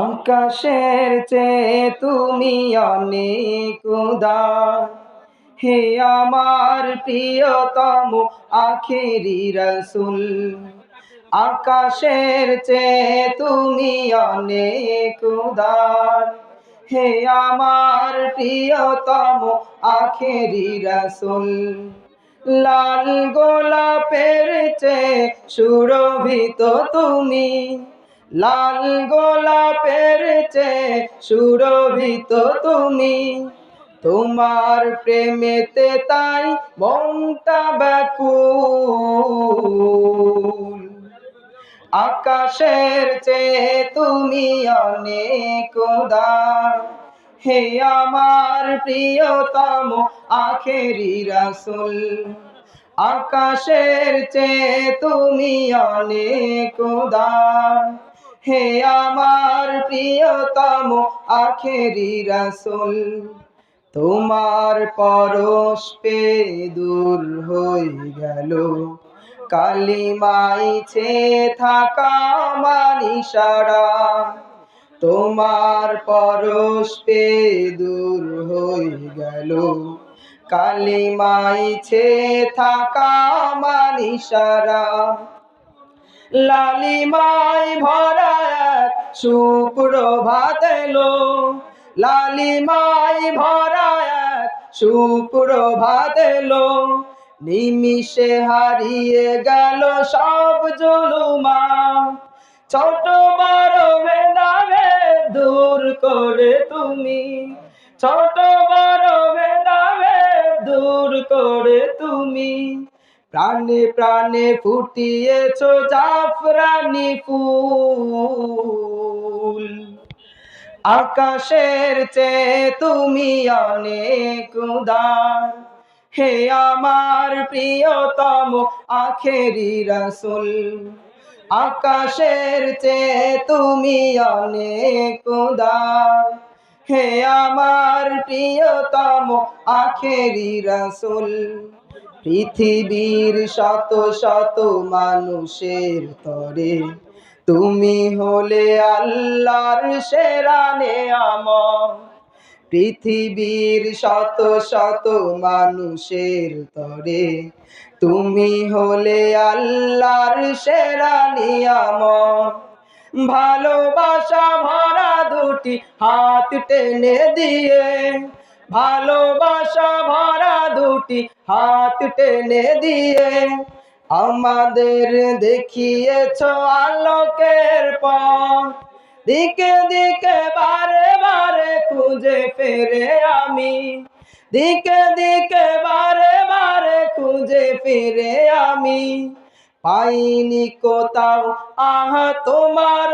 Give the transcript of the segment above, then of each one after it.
আকাশের চেয়ে তুমি অনেক উদার। হে আমার প্রিয়তম আখেরি রসুল, আকাশের চেয়ে তুমি অনেক উদার। হে আমার প্রিয়তম আখেরি রসুল লাল গোলাপের চেয়ে সুরভিত তুমি। লাল গোলাপের চেয়ে সুরভিত তুমি। তোমার প্রেমেতে তাই মনটা ব্যাকুল। আকাশের চেয়ে তুমি অনেক উদার। হে আমার প্রিয়তম আখেরি রাসুল, আকাশের চেয়ে তুমি অনেক উদার। হে আমার প্রিয়তম আখেরি রাসুল, তোমার পরশ পে দূর হয়ে গেল। কালিমাইছে থাকা মানিসারা তোমার পরশ পে দূর হয়ে গেল। কালিমাইছে থাকা মানিসারা। লালিমাই ভরা সুপ্রভাত এলো। লালিমাই ভরা সুপ্রভাত এলো। নিমিষে হারিয়ে গেল সব জুলুমা। ছোট বড় তুমি। ছোট বড় ভেদাভে দূর করে তুমি। প্রাণে প্রাণে ফুটিয়েছ জাফরানি ফুল। আকাশের চেয়ে তুমি অনেক উদার। হে আমার প্রিয়তম আখেরি রসুল। আকাশের চেয়ে তুমি অনেক উদার। হে আমার প্রিয়তম আখেরি রসুল, পৃথিবীর শত শত মানুষের তরে, তুমি হলে আল্লাহর সেরানে আমার পৃথিবীর শত শত মানুষের তরে, তুমি হলে আল্লাহর সেরা নিয়ামত। ভালোবাসা ভরা দুটি হাত টেনে দিয়ে। ভালোবাসা ভরা দুটি হাত টেনে দিয়ে। আমাদের দেখিয়েছ আলোকের পথ। দিকে দিকে বারে বারে খুঁজে ফেরে আমি। দিকে দিকে বারে বারে খুঁজে ফিরে আমি। পাইনি কোথাও। আহা, তোমার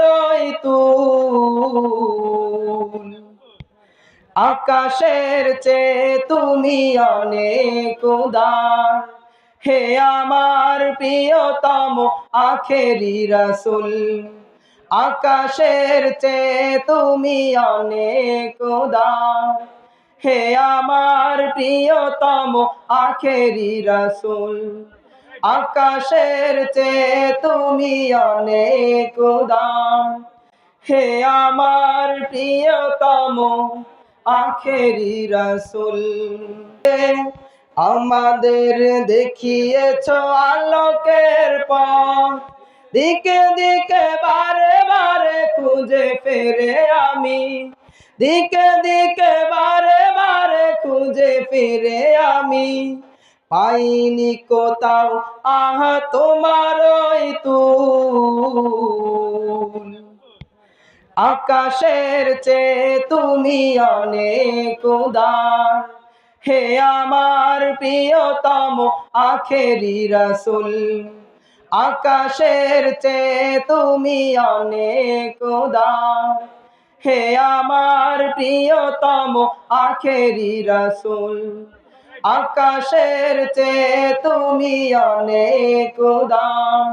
আকাশের চেয়ে তুমি অনেক উদার। হে আমার প্রিয়তম আখেরি রসুল। আকাশের চেয়ে তুমি অনেক উদার। হে আমার প্রিয়তম আখেরি রসুল। আকাশের চেয়ে তুমি অনেক উদার। হে আমার প্রিয়তম আখেরি রসুল আমাদের দেখিয়েছ আলোকের পথ। দিকে দিকে বারে বারে খুঁজে ফেরে আমি। দিকে দিকে বারে বারে খুঁজে ফিরে আমি। পাইনি কোথাও। আহা, তোমার আকাশের চেয়ে তুমি অনেক উদার। হে আমার প্রিয়তম আখেরি রসুল। আকাশের চেয়ে তুমি অনেক উদার। হে আমার প্রিয়তম আখেরি রসুল। আকাশের চেয়ে তুমি অনেক দাম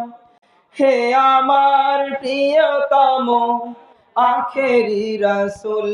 হে আমার প্রিয়তম আখেরি রসুল।